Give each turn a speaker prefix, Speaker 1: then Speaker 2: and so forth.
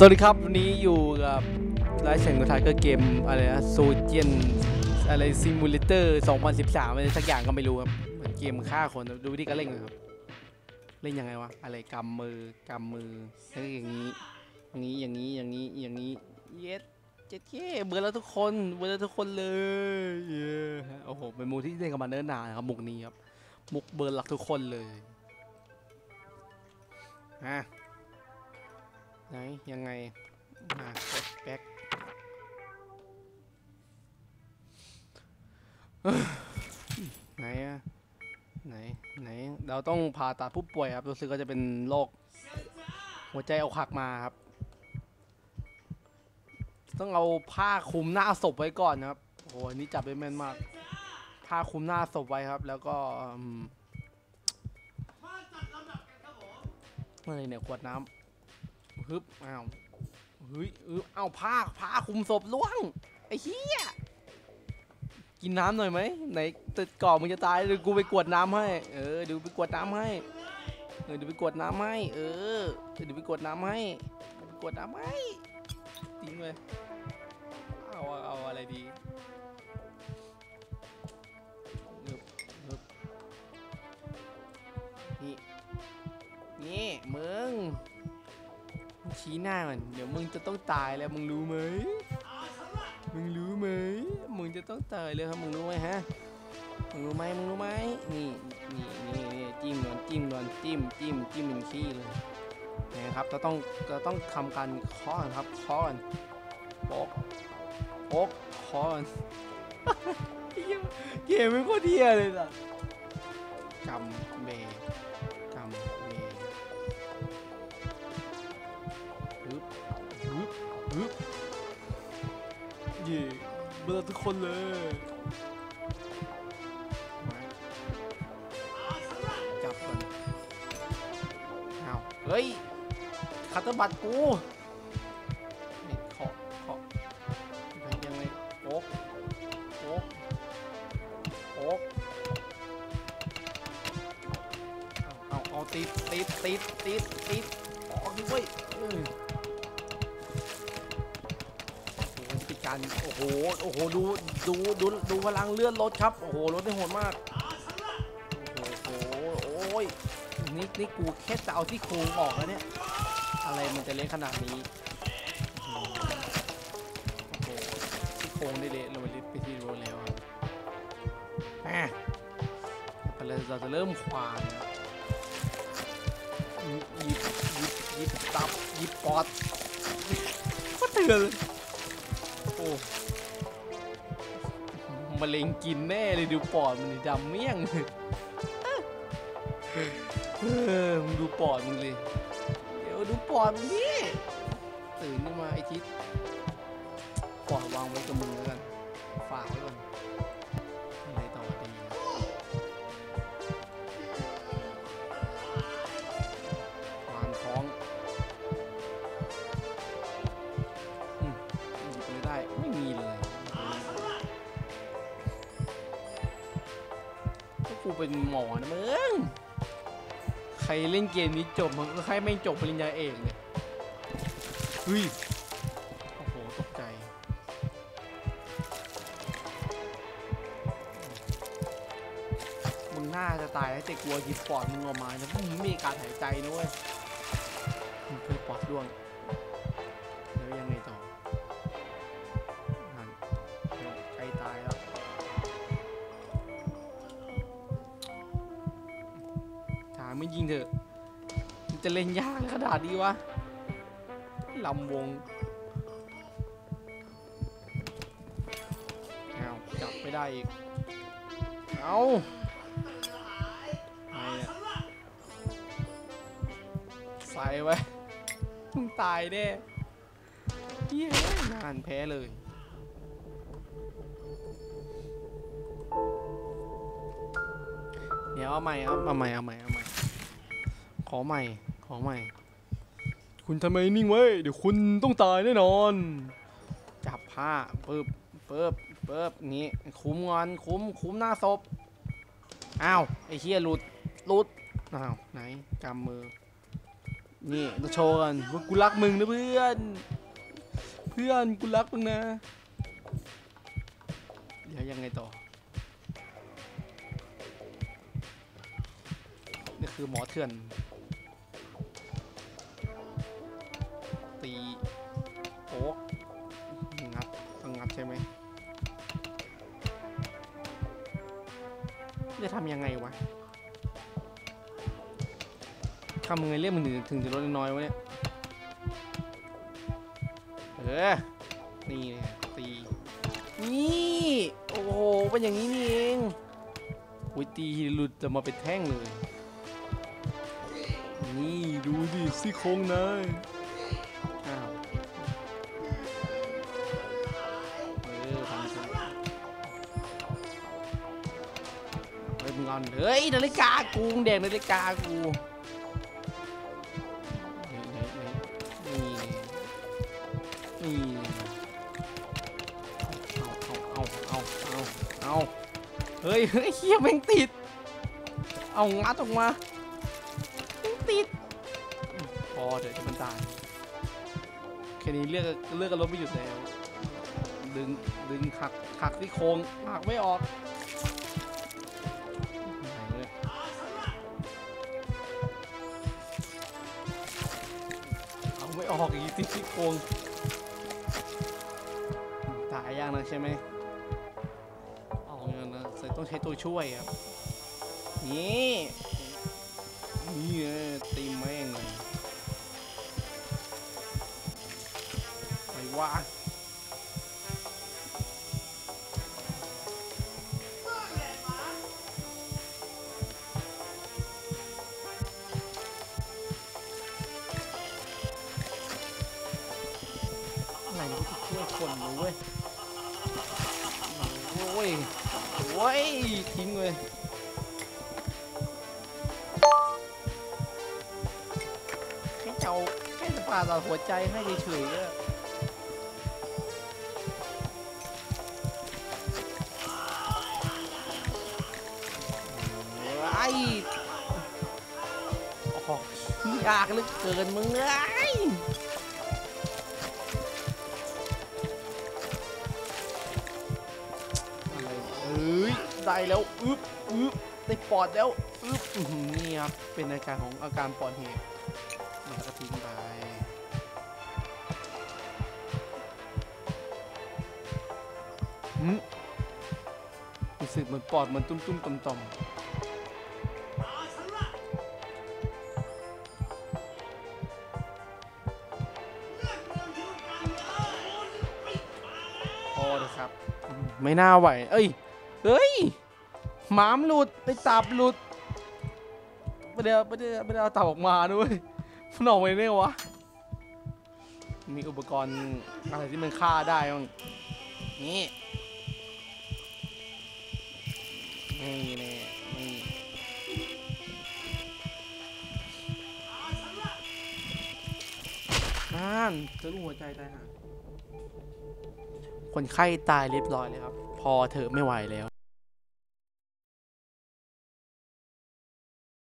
Speaker 1: สวัสดีครับ วันนี้อยู่กับไลฟ์เสียงของไทยก็เกมอะไรนะโซเจียนอะไรซิมูเลเตอร์2013อะไรสักอย่างก็ไม่รู้ครับเหมือนเกมฆ่าคนดูวิธีการเล่นนะครับ เล่นยังไงวะ อะไรกำมือกำมือแล้วอย่างนี้ อย่างนี้อย่างนี้อย่างนี้อย่างนี้เย็ดเจ็ดเย่เบอร์แล้วทุกคนเบอร์แล้วทุกคนเลยโอ้โหเป็นมุกที่เล่นกันมาเนิ่นนานนะครับมุกนี้ครับมุกเบอร์หลักทุกคนเลยฮะ ไหน ยังไง มากดแบ็คไหนอะไหน ไหน เราต้องผ่าตัดผู้ป่วยครับ รู้สึกว่าจะเป็นโรคหัวใจอกหักมาครับ ต้องเอาผ้าคลุมหน้าศพไว้ก่อนนะครับโอ้โหนนี้จับได้แม่นมาก ผ้าคลุมหน้าศพไว้ครับ แล้วก็อะไรเนี่ยขวดน้ำ ฮึบอ้าวเฮ้ยเออเอาผ้าผ้าคลุมศพล่วงไอ้เหี้ยกินน้ำหน่อยไหมไหนตึดก่อนมึงจะตายเดี๋ยวกูไปกวดน้ำให้เออเดี๋ยวไปกวดน้ำให้เออเดี๋ยวไปกวดน้ำให้เออเดี๋ยวไปกวดน้ำให้เดี๋ยวไปกวดน้ำให้ทิ้งเลยเอาเอาอะไรดี ชี้หน้ามันเดี๋ยวมึงจะต้องตายแล้วมึงรู้ไหมมึงรู้ไหมมึงจะต้องตายเลยครับมึงรู้ไหมฮะมึงรู้ไหมมึงรู้ไหมนี่นี่นี่นี่จิ้มนอนจิ้มนอนจิ้มจิ้มจิ้มเป็นขี้เลยนะครับเราต้องเราต้องทำการเคาะก่อนครับเคาะก่อนโป๊กโป๊กเคาะก่อนเหี้ยเกมไม่โคตรเที่ยเลยสัสกำเบกำเบ ย่เบลอทุกคนเลย จับมันเอาเฮ้ยคัตเตอร์บัตกูนี่เคาะเคายังไงโอ๊กโอ๊กโอ๊กเอาเอาเอาติดติดติดติดติดออกดิเว้ยเออ การโอ้โหโอ้โหดูดูดูดูพลังเลื่อนรถครับโอ้โหรถได้โหดมากโอ้โหโอ้ยนี่นี่กูแค่จะเอาที่โครงออกแล้วเนี่ยอะไรมันจะเละขนาดนี้โอ้โหที่โครงได้เละลงไปลิฟไปที่โรแล้วแหมเราเราจะเริ่มควานยิบยิบยิบตับยิบปอดก็เตือน มะเร็งกินแน่เลยดูปอดมันดำเมี่ยงเลยเออมึงดูปอดมึงเลย เดี๋ยวดูปอดมึงดิ กูเป็นหมอนะมึง ใครเล่นเกมนี้จบมันก็ใครไม่จบปริญญาเอกเนี่ยเฮ้ยโอ้โห ตกใจ มึงน่าจะตายแล้วแต่กลัวหยิบปอดมึงออกมานะมึงไม่มีการหายใจนะเว้ยมึงเคยปอดร่วง ยิงเถอะจะเล่นยากขนาดนี้วะลำวงเอาจับไม่ได้อีก เอาไงเนี่ยใส่ไว้มึงตายแน่เหี้ยนานแพ้เลยเดี๋ยวเอาใหม่เอาใหม่เอาใหม่เอาใหม่ ขอใหม่ ขอใหม่ คุณทำไมนิ่งไว้ เดี๋ยวคุณต้องตายแน่นอน จับผ้าปึ๊บปึ๊บปึ๊บนี้คุ้มงอนคุ้มคุ้มหน้าศพ อ้าว ไอ้เฮียหลุดหลุด อ้าว ไหนกำมือ นี่ต้องโชว์กันว่ากูรักมึงนะเพื่อน เพื่อนกูรักมึงนะเดี๋ยวยังไงต่อนี่คือหมอเถื่อน ทำยังไงเรียกมึงถึงถึงจะลดน้อยวะเนี่ย เออ นี่เนี่ยตี นี่ โอ้โห เป็นอย่างนี้นี่เองอุ้ยตีหลุดจะมาเป็นแท่งเลย นี่ดูดิซี่โครงนายอ้าวเออทำสิเฮ้ยมึงอนเฮ้ยนาฬิกากูงแดงนาฬิกากู ยเฮ้ยเฮียแม่งติด เอางัดออกมาติด พอเดี๋ยวจะมันตายแค่นี้เลือกเลือกกันลบไม่หยุดแล้ว ดึงดึงหักหักที่โครงหักไม่ออกเอาไม่ออกอีกที่โครงตายยากนะใช่ไหม นนะใส่ต้องใช้ตัวช่วยครับนี่นี่ไงตีแม่งเลยไปวะอะไรมันก็ช่วยคนนะเว้ยโอ้ย โอ้ยทิ้งเลยแค่เจ้าแค่จะผ่าตัดหัวใจให้เฉยๆอะไอ้โอ้ยากเหลือเกินมึงเอ้ย ไดแล้วอึ๊บอึ๊บได้ปอดแล้วอึ๊บนี่ครับเป็นอาการของอาการปอดเหตุแล้วก็ทิ้งไปหืมรู้สึกเหมือนปอดมันตุ้มตุ้มๆต่อมต่อมพอเลยครับอืมไม่น่าไหว เอ้ย เฮ้ยหมามหลุดไปตับหลุดไม่ได้ไม่ได้ไม่ได้เอาตับออกมาด้วยมันออกไปได้วะมีอุปกรณ์อะไรที่มันฆ่าได้บ้างนี่นี่นี่นี่นั่นเจอลูกหัวใจตายหาคนไข้ตายเรียบร้อยเลยครับ พอเธอะไม่ไหวแล้ว